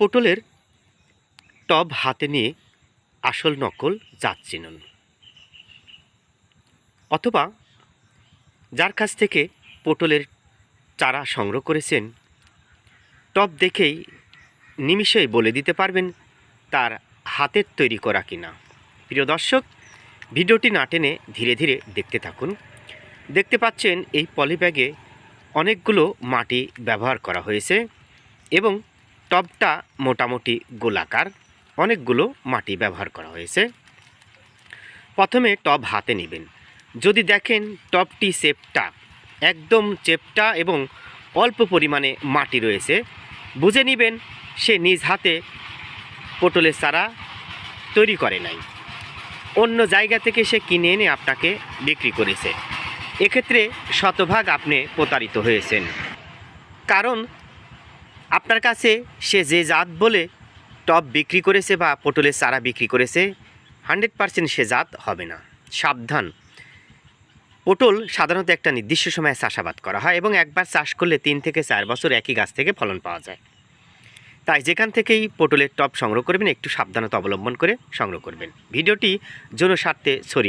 পটলের টব হাতে নিয়ে আসল নকল জাত চিনুন অথবা যার কাছ থেকে পটলের চারা সংগ্রহ করেছেন, টব দেখেই নিমিষেই বলে দিতে পারবেন তার হাতের তৈরি করা কিনা। প্রিয় দর্শক, ভিডিওটি না টেনে ধীরে ধীরে দেখতে থাকুন। দেখতে পাচ্ছেন এই পলিব্যাগে অনেকগুলো মাটি ব্যবহার করা হয়েছে এবং টবটা মোটামুটি গোলাকার। অনেকগুলো মাটি ব্যবহার করা হয়েছে। প্রথমে টব হাতে নেবেন। যদি দেখেন টবটি চেপটা একদম চেপটা এবং অল্প পরিমাণে মাটি রয়েছে, বুঝে নেবেন সে নিজ হাতে পটলের চারা তৈরি করে নাই। অন্য জায়গা থেকে সে কিনে এনে আপনাকে বিক্রি করেছে। এক্ষেত্রে শতভাগ আপনি প্রতারিত হয়েছেন। কারণ আপনার কাছে সে যে জাত বলে টব বিক্রি করেছে বা পটলের চারা বিক্রি করেছে, হান্ড্রেড পারসেন্ট সে জাত হবে না। সাবধান। পটল সাধারণত একটা নির্দিষ্ট সময়ে চাষাবাদ করা হয় এবং একবার চাষ করলে তিন থেকে চার বছর একই গাছ থেকে ফলন পাওয়া যায়। তাই যেখান থেকেই পটলের টব সংগ্রহ করবেন, একটু সাবধানতা অবলম্বন করে সংগ্রহ করবেন। ভিডিওটি জনস্বার্থে ছড়িয়ে